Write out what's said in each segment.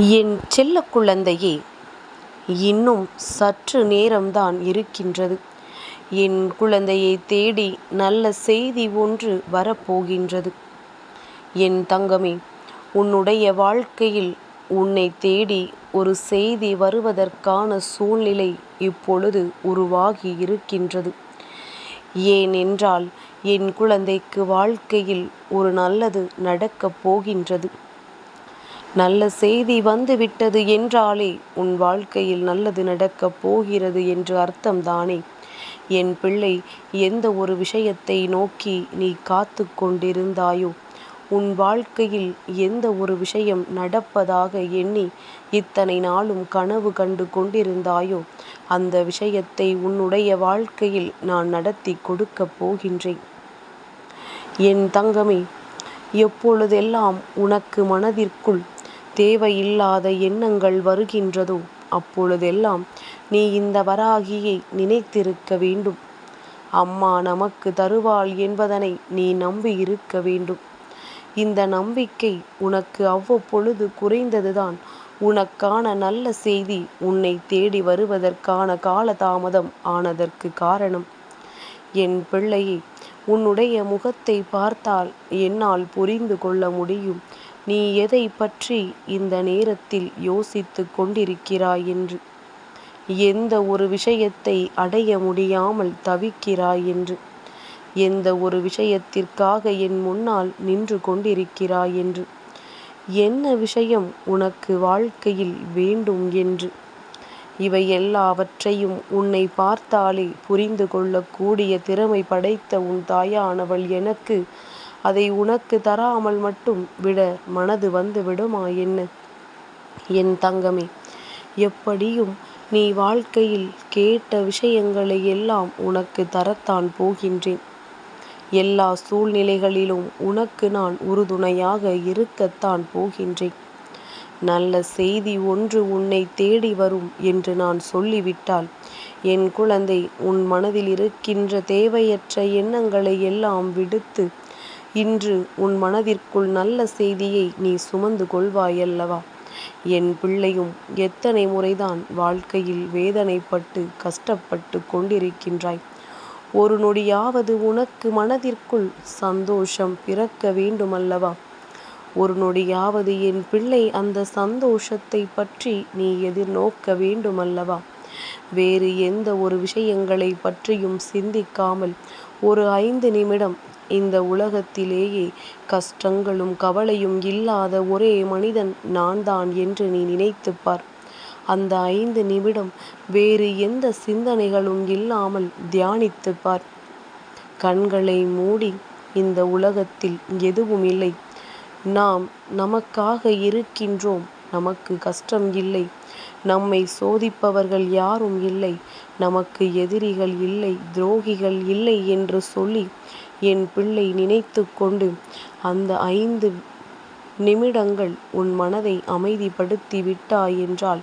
என் செல்ல குழந்தையே இன்னும் சற்று நேரம்தான் இருக்கின்றது. என் குழந்தையை தேடி நல்ல செய்தி ஒன்று வரப்போகின்றது. என் தங்கமே உன்னுடைய வாழ்க்கையில் உன்னை தேடி ஒரு செய்தி வருவதற்கான சூழ்நிலை இப்பொழுது உருவாகி இருக்கின்றது. ஏனென்றால் என் குழந்தைக்கு வாழ்க்கையில் ஒரு நல்லது நடக்கப் போகின்றது. நல்ல செய்தி வந்துவிட்டது என்றாலே உன் வாழ்க்கையில் நல்லது நடக்கப் போகிறது என்று அர்த்தம்தானே. என் பிள்ளை எந்த ஒரு விஷயத்தை நோக்கி நீ காத்து கொண்டிருந்தாயோ உன் வாழ்க்கையில் எந்த ஒரு விஷயம் நடப்பதாக எண்ணி இத்தனை நாளும் கனவு கண்டு கொண்டிருந்தாயோ அந்த விஷயத்தை உன்னுடைய வாழ்க்கையில் நான் நடத்திக் கொடுக்கப் போகின்றேன். என் தங்கமே எப்பொழுதெல்லாம் உனக்கு மனதிற்குள் தேவையில்லாத எண்ணங்கள் வருகின்றதோ அப்பொழுதெல்லாம் நீ இந்த வராகியை நினைத்திருக்க வேண்டும். அம்மா நமக்கு தருவாள் என்பதனை நீ நம்பி இருக்க வேண்டும். இந்த நம்பிக்கை உனக்கு அவ்வப்பொழுது குறைந்ததுதான் உனக்கான நல்ல செய்தி உன்னை தேடி வருவதற்கான காலதாமதம் ஆனதற்கு காரணம். என் பிள்ளையே உன்னுடைய முகத்தை பார்த்தால் என்னால் புரிந்து கொள்ள முடியும் நீ எதைப் பற்றி இந்த நேரத்தில் யோசித்துக் கொண்டிருக்கிறாய் என்று. எந்த ஒரு விஷயத்தை அடைய முடியாமல் தவிக்கிறாய் என்று. எந்த ஒரு விஷயத்திற்காக என் முன்னால் நின்று கொண்டிருக்கிறாய் என்று. என்ன விஷயம் உனக்கு வாழ்க்கையில் வேண்டும் என்று. இவை எல்லாவற்றையும் உன்னை பார்த்தாலே புரிந்து கொள்ளக்கூடிய திறமை படைத்த உன் தாயானவள் எனக்கு அதை உனக்கு தராமல் மட்டும் விட மனது வந்து விடுமா என்ன? என் தங்கமே எப்படியும் நீ வாழ்க்கையில் கேட்ட விஷயங்களை எல்லாம் உனக்கு தரத்தான் போகின்றேன். எல்லா சூழ்நிலைகளிலும் உனக்கு நான் உறுதுணையாக இருக்கத்தான் போகின்றேன். நல்ல செய்தி ஒன்று உன்னை தேடி வரும் என்று நான் சொல்லிவிட்டால் என் குழந்தை உன் மனதில் இருக்கின்ற தேவையற்ற எண்ணங்களை எல்லாம் விடுத்து இன்று உன் மனதிற்குள் நல்ல செய்தியை நீ சுமந்து கொள்வாயல்லவா? என் பிள்ளையும் எத்தனை முறைதான் வாழ்க்கையில் வேதனைப்பட்டு கஷ்டப்பட்டுக் கொண்டிருக்கின்றாய். ஒரு நொடியாவது உனக்கு மனதிற்குள் சந்தோஷம் பிறக்க வேண்டுமல்லவா? ஒரு நொடியாவது என் பிள்ளை அந்த சந்தோஷத்தைப் பற்றி நீ எதிர்நோக்க வேண்டுமல்லவா? வேறு எந்த ஒரு விஷயங்களைப் பற்றியும் சிந்திக்காமல் ஒரு ஐந்து நிமிடம் இந்த உலகத்திலேயே கஷ்டங்களும் கவலையும் இல்லாத ஒரே மனிதன் நான்தான் என்று நீ நினைத்துப் பார். அந்த ஐந்து நிமிடம் வேறு எந்த சிந்தனைகளும் இல்லாமல் தியானித்துப் பார். கண்களை மூடி இந்த உலகத்தில் எதுவும் இல்லை. நாம் நமக்காக இருக்கின்றோம். நமக்கு கஷ்டம் இல்லை. நம்மை சோதிப்பவர்கள் யாரும் இல்லை. நமக்கு எதிரிகள் இல்லை துரோகிகள் இல்லை என்று சொல்லி என் பிள்ளை நினைத்து கொண்டு அந்த ஐந்து நிமிடங்கள் உன் மனதை அமைதிப்படுத்தி விட்டாய் என்றால்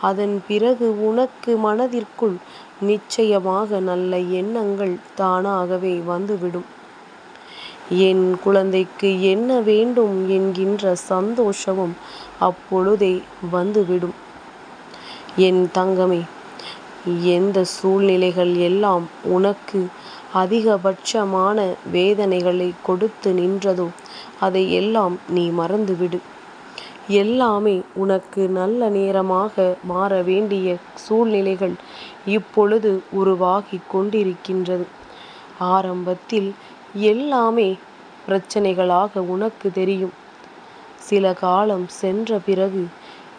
அதன் பிறகு உனக்கு மனதிற்குள் நிச்சயமாக நல்ல எண்ணங்கள் தானாகவே வந்துவிடும். என் குழந்தைக்கு என்ன வேண்டும் என்கின்ற சந்தோஷமும் அப்பொழுதே வந்துவிடும். என் தங்கமே எந்த சூழ்நிலைகள் எல்லாம் உனக்கு அதிகபட்சமான வேதனைகளைக் கொடுத்து நின்றதோ அதை எல்லாம் நீ மறந்துவிடு. எல்லாமே உனக்கு நல்ல நேரமாக மாற வேண்டிய சூழ்நிலைகள் இப்பொழுது உருவாகிக் கொண்டிருக்கின்றது. ஆரம்பத்தில் எல்லாமே பிரச்சனைகளாக உனக்கு தெரியும். சில காலம் சென்ற பிறகு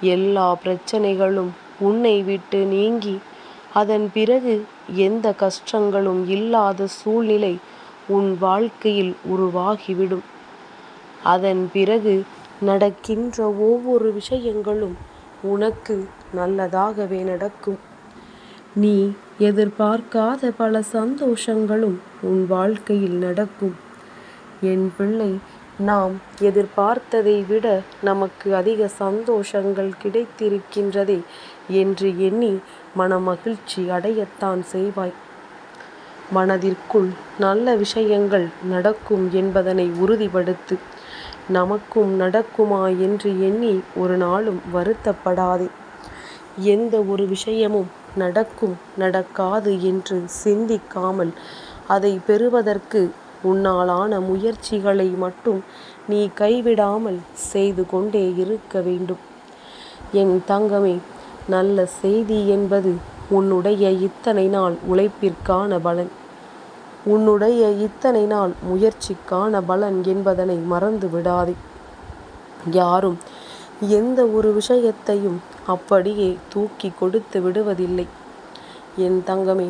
எல்லா பிரச்சனைகளும் உன்னை விட்டு நீங்கி அதன் பிறகு எந்த கஷ்டங்களும் இல்லாத சூழ்நிலை உன் வாழ்க்கையில் உருவாகிவிடும். அதன் பிறகு நடக்கின்ற ஒவ்வொரு விஷயங்களும் உனக்கு நல்லதாகவே நடக்கும். நீ எதிர்பார்க்காத பல சந்தோஷங்களும் உன் வாழ்க்கையில் நடக்கும். என் பிள்ளை நாம் எதிர்பார்த்ததை விட நமக்கு அதிக சந்தோஷங்கள் கிடைத்திருக்கின்றதே என்று எண்ணி மனமகிழ்ச்சி அடையத்தான் செய்வாய். மனதிற்குள் நல்ல விஷயங்கள் நடக்கும் என்பதனை உறுதிப்படுத்து. நமக்கும் நடக்குமா என்று எண்ணி ஒரு நாளும் வருத்தப்படாதே. எந்த ஒரு விஷயமும் நடக்கும் நடக்காது என்று சிந்திக்காமல் அதை பெறுவதற்கு உன்னாலான முயற்சிகளை மட்டும் நீ கைவிடாமல் செய்து கொண்டே இருக்க வேண்டும். என் தங்கமே நல்ல செய்தி என்பது உன்னுடைய இத்தனை நாள் உழைப்பிற்கான பலன். உன்னுடைய இத்தனை நாள் முயற்சிக்கான பலன் என்பதனை மறந்து விடாதே. யாரும் எந்த ஒரு விஷயத்தையும் அப்படியே தூக்கிக் கொடுத்து விடுவதில்லை. என் தங்கமே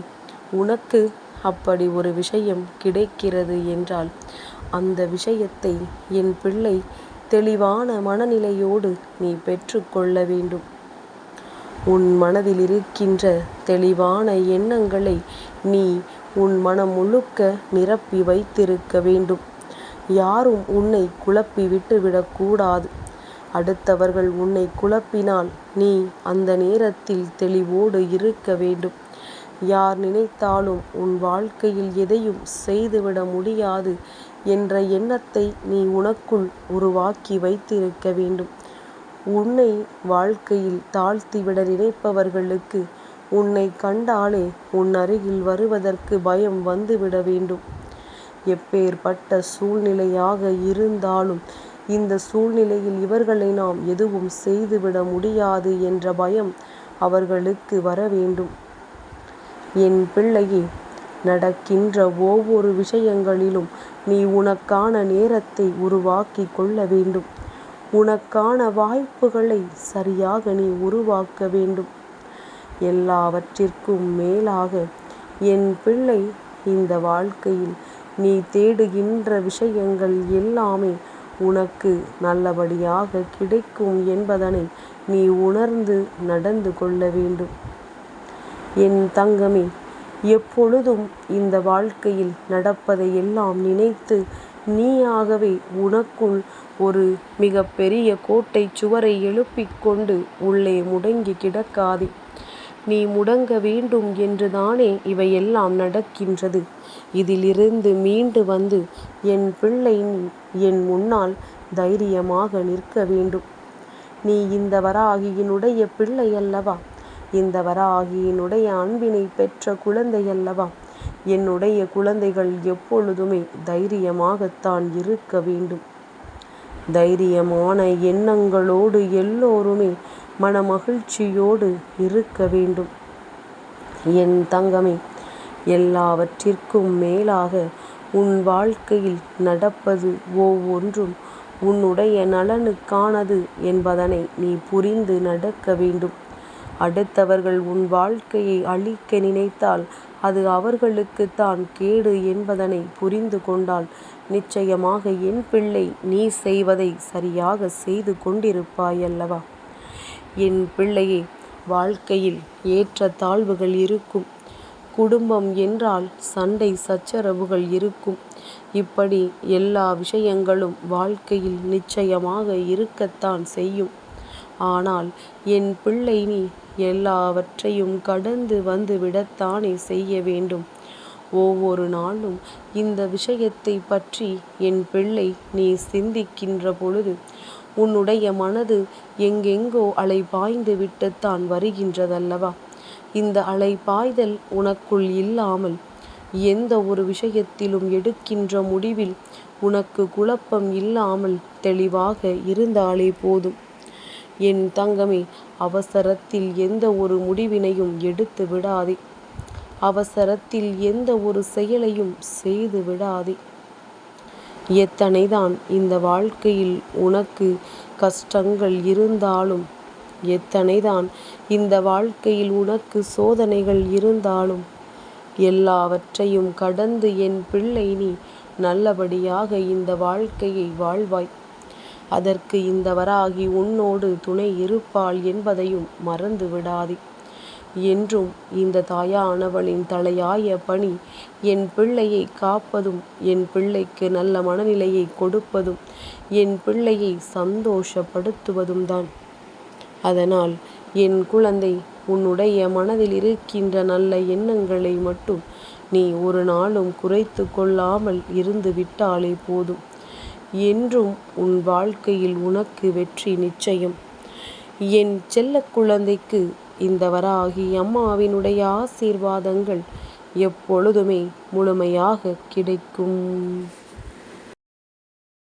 உனக்கு அப்படி ஒரு விஷயம் கிடைக்கிறது என்றால் அந்த விஷயத்தை என் பிள்ளை தெளிவான மனநிலையோடு நீ பெற்றுக்கொள்ள வேண்டும். உன் மனதில் இருக்கின்ற தெளிவான எண்ணங்களை நீ உன் மனம் முழுக்க நிரப்பி வைத்திருக்க வேண்டும். யாரும் உன்னை குழப்பி விட்டுவிடக்கூடாது அடுத்தவர்கள் உன்னை குழப்பினால் நீ அந்த நேரத்தில் தெளிவோடு இருக்க வேண்டும். யார் நினைத்தாலும் உன் வாழ்க்கையில் எதையும் செய்துவிட முடியாது என்ற எண்ணத்தை நீ உனக்குள் உருவாக்கி வைத்திருக்க வேண்டும். உன்னை வாழ்க்கையில் தாழ்த்திவிட நினைப்பவர்களுக்கு உன்னை கண்டாலே உன் அருகில் வருவதற்கு பயம் வந்துவிட வேண்டும். எப்பேற்பட்ட சூழ்நிலையாக இருந்தாலும் இந்த சூழ்நிலையில் இவர்களை நாம் எதுவும் செய்துவிட முடியாது என்ற பயம் அவர்களுக்கு வர வேண்டும். என் பிள்ளையே நடக்கின்ற ஒவ்வொரு விஷயங்களிலும் நீ உனக்கான நேரத்தை உருவாக்கிக் கொள்ள வேண்டும். உனக்கான வாய்ப்புகளை சரியாக நீ உருவாக்க வேண்டும். எல்லாவற்றிற்கும் மேலாக என் பிள்ளை இந்த வாழ்க்கையில் நீ தேடுகின்ற விஷயங்கள் எல்லாமே உனக்கு நல்லபடியாக கிடைக்கும் என்பதனை நீ உணர்ந்து நடந்து கொள்ள வேண்டும். என் தங்கமே எப்பொழுதும் இந்த வாழ்க்கையில் நடப்பதை எல்லாம் நினைத்து நீயாகவே உனக்குள் ஒரு மிக பெரிய கோட்டைச் சுவரை எழுப்பிக் கொண்டு உள்ளே முடங்கிக் கிடக்காதே. நீ முடங்க வேண்டும் என்று தானே இவையெல்லாம் நடக்கின்றது. இதிலிருந்து மீண்டு வந்து என் பிள்ளை நீ என் முன்னால் தைரியமாக நிற்க வேண்டும். நீ இந்த வராகியினுடைய பிள்ளை அல்லவா இந்த வராகியினுடைய அன்பினைப் பெற்ற குழந்தையல்லவா? என்னுடைய குழந்தைகள் எப்பொழுதுமே தைரியமாகத்தான் இருக்க வேண்டும். தைரியமான எண்ணங்களோடு எல்லோருமே மனமகிழ்ச்சியோடு இருக்க வேண்டும். என் தங்கமே எல்லாவற்றிற்கும் மேலாக உன் வாழ்க்கையில் நடப்பது ஒவ்வொன்றும் உன்னுடைய நலனுக்கானது என்பதனை நீ புரிந்து நடக்க வேண்டும். அடுத்தவர்கள் உன் வாழ்க்கையை அழிக்க நினைத்தால் அது அவர்களுக்குத்தான் கேடு என்பதனை புரிந்து கொண்டால் நிச்சயமாக என் பிள்ளை நீ செய்வதை சரியாக செய்து கொண்டிருப்பாயல்லவா? என் பிள்ளையே வாழ்க்கையில் ஏற்ற தாழ்வுகள் இருக்கும். குடும்பம் என்றால் சண்டை சச்சரவுகள் இருக்கும். இப்படி எல்லா விஷயங்களும் வாழ்க்கையில் நிச்சயமாக இருக்கத்தான் செய்யும். ஆனால் என் பிள்ளை நீ எல்லாவற்றையும் கடந்து வந்து விடத்தானே செய்ய வேண்டும். ஒவ்வொரு நாளும் இந்த விஷயத்தைப் பற்றி என் பிள்ளை நீ சிந்திக்கின்ற பொழுது உன்னுடைய மனது எங்கெங்கோ அலைபாய்ந்து விட்டுத்தான் வருகின்றதல்லவா? இந்த அலைபாய்தல் உனக்குள் இல்லாமல் எந்த ஒரு விஷயத்திலும் எடுக்கின்ற முடிவில் உனக்கு குழப்பம் இல்லாமல் தெளிவாக இருந்தாலே போதும். என் தங்கமே அவசரத்தில் எந்த ஒரு முடிவினையும் எடுத்து விடாதே. அவசரத்தில் எந்த ஒரு செயலையும் செய்து விடாதே. எத்தனைதான் இந்த வாழ்க்கையில் உனக்கு கஷ்டங்கள் இருந்தாலும் எத்தனைதான் இந்த வாழ்க்கையில் உனக்கு சோதனைகள் இருந்தாலும் எல்லாவற்றையும் கடந்து என் பிள்ளை நீ நல்லபடியாக இந்த வாழ்க்கையை வாழ்வாய். அதற்கு இந்த வராகி உன்னோடு துணை இருப்பாள் என்பதையும் மறந்து விடாதே. என்றும் இந்த தாயானவளின் தலையாய பணி என் பிள்ளையை காப்பதும் என் பிள்ளைக்கு நல்ல மனநிலையை கொடுப்பதும் என் பிள்ளையை சந்தோஷப்படுத்துவதும் தான் அதனால் என் குழந்தை உன்னுடைய மனதில் இருக்கின்ற நல்ல எண்ணங்களை மட்டும் நீ ஒரு நாளும் குறைத்து கொள்ளாமல் இருந்து விட்டாலே போதும். என்றும் உன் வாழ்க்கையில் உனக்கு வெற்றி நிச்சயம். என் செல்லக் குழந்தைக்கு இந்த வராகி அம்மாவினுடைய ஆசீர்வாதங்கள் எப்பொழுதுமே முழுமையாக கிடைக்கும்.